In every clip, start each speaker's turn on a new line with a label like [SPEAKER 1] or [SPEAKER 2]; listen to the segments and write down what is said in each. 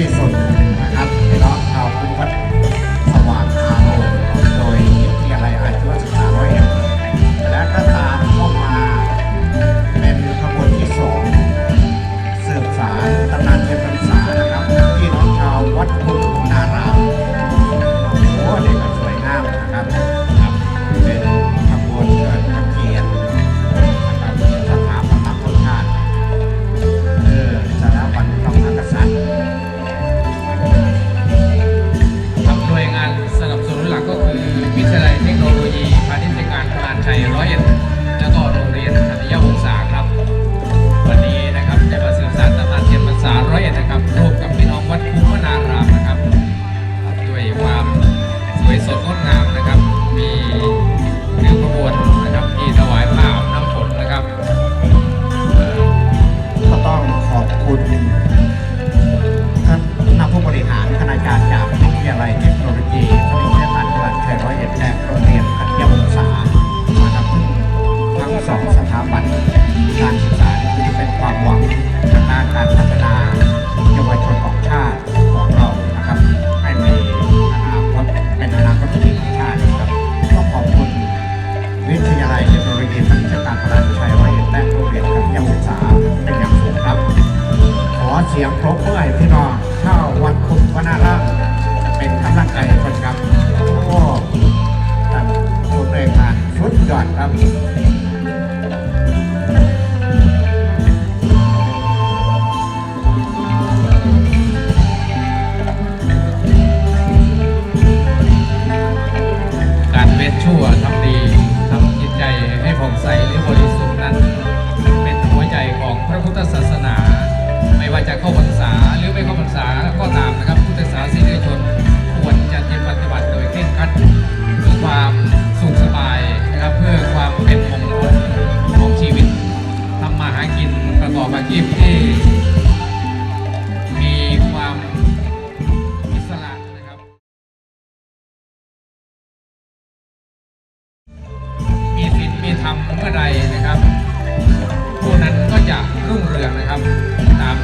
[SPEAKER 1] Jesus. ยอดครับ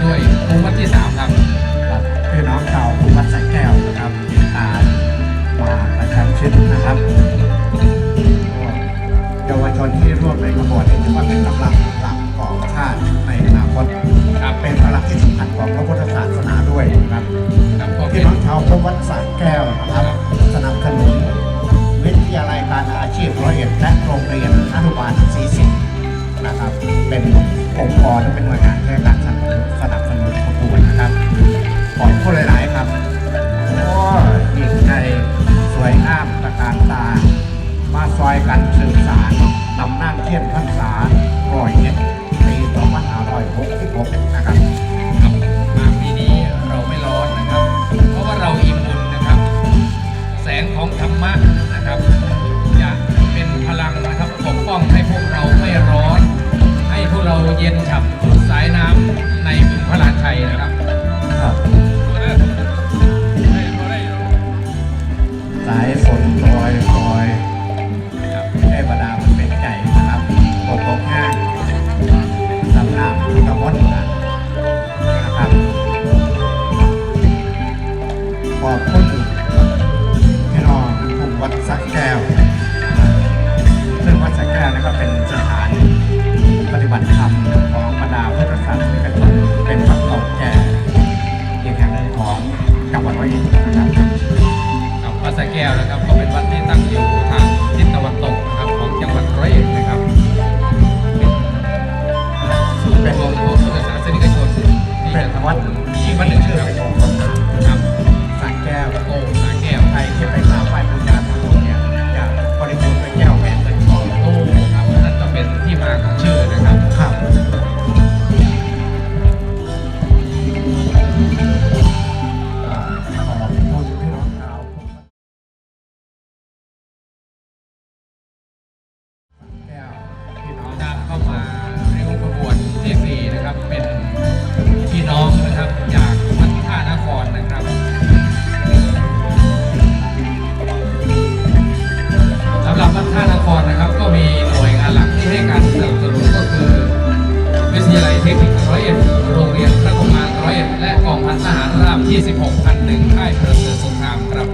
[SPEAKER 1] ด้วยครูวัด
[SPEAKER 2] ที่สามครับครับคือน้อ
[SPEAKER 1] งเก่าครูวัดสายแก้วนะครับติดตามมาประจำชิดนะครับเยาวชนที่ร่วมในขบวนนี้ถืว่าเป็นกำลักหลักของชาติในอนาคต
[SPEAKER 2] ครับ
[SPEAKER 1] เป็นพลังที่สำคัญของพระพุทธศาสนาด้วยนะครับที่
[SPEAKER 2] น้
[SPEAKER 1] องชาวครูวัดสายแก้วนะครับสนับสนุนวิทยาลัยการอาชีพร้อยเอ็ดและโรงเรียนอนุบาลศรีสิงห์นะครับ เป็นองค์กรและเป็นหน่วยงาน ทหารราบที่ 16,001ค่า
[SPEAKER 2] ย
[SPEAKER 1] ประเสริ
[SPEAKER 2] ฐสงครามครับ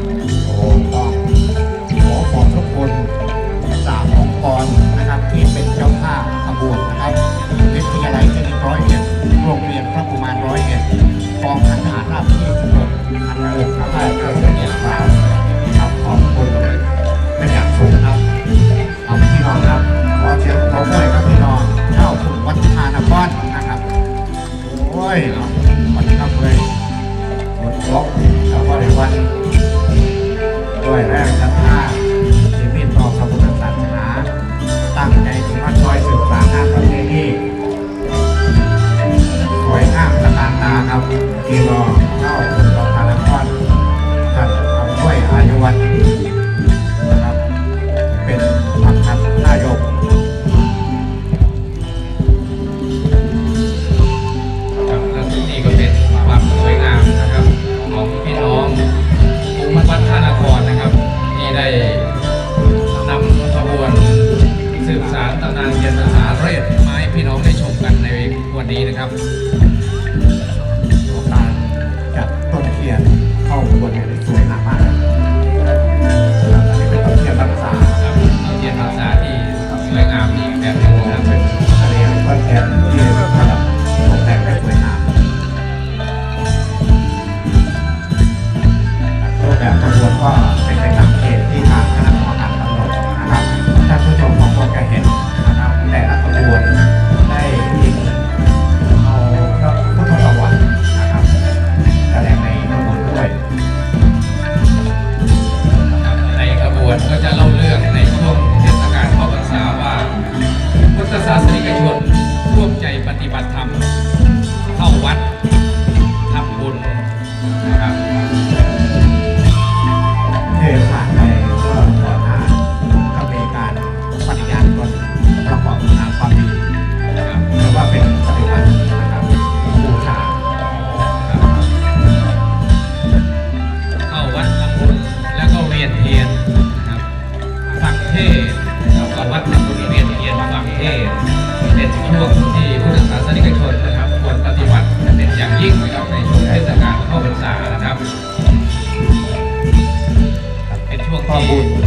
[SPEAKER 3] favor.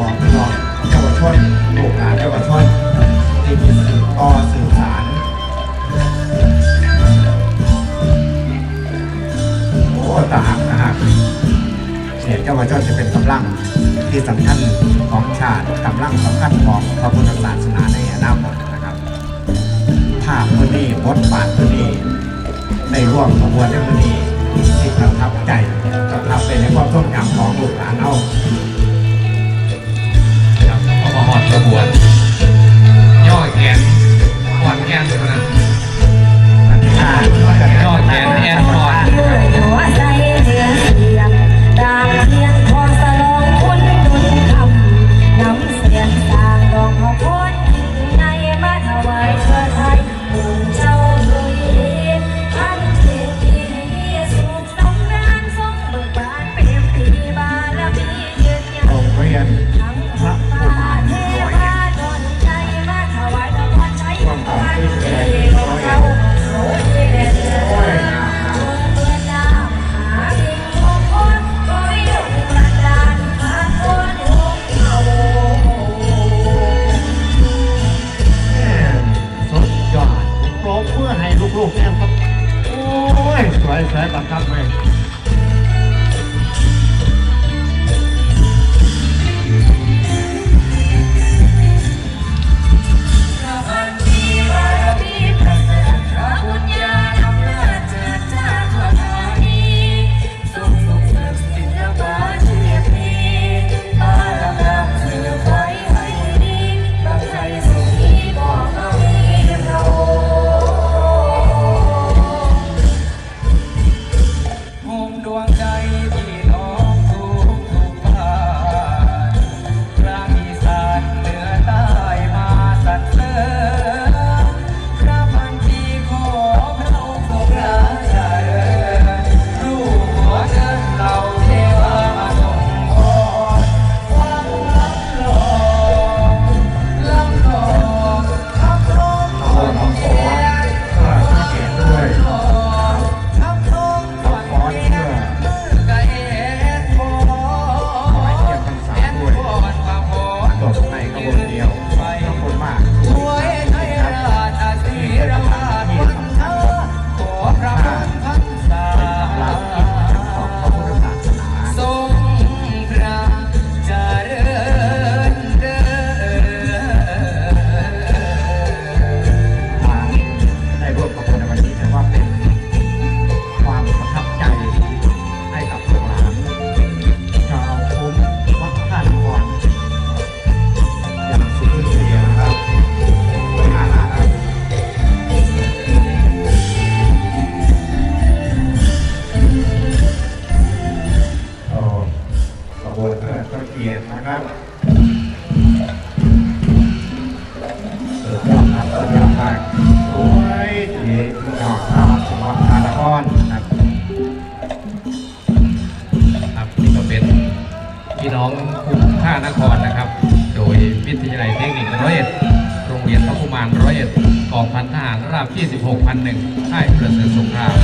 [SPEAKER 3] ของพี่น้องเยาวชน
[SPEAKER 2] ลูกห
[SPEAKER 3] ลานเยาว
[SPEAKER 2] ชนที่
[SPEAKER 3] มี
[SPEAKER 2] สืบต่อ
[SPEAKER 3] สื่อสารโอ้ตาหักนะฮะเสียงเยาวชนจะเป็นกำลังที่สำคัญของชาติกำลังสำคัญของพระพุทธศาสนาในอนาคตนะครับภาพพื้นที่บทบาท
[SPEAKER 2] พื้นที่
[SPEAKER 4] ในร่วมขบว
[SPEAKER 3] น
[SPEAKER 4] ในพื้น
[SPEAKER 1] ที่ พี่น้องชาวจังหวัดมหานครนะครับ
[SPEAKER 2] ครับนี่ก็เป็นพี่น้องกลุ่มท่านครนะครับ โดยวิทยาลัยเทคนิคร้อยเอ็ดโรงเรียนพระกุมารร้อยเอ็ดกองพันทหารราบที่ 16พันหนึ่งค่ายประเสริฐสงคราม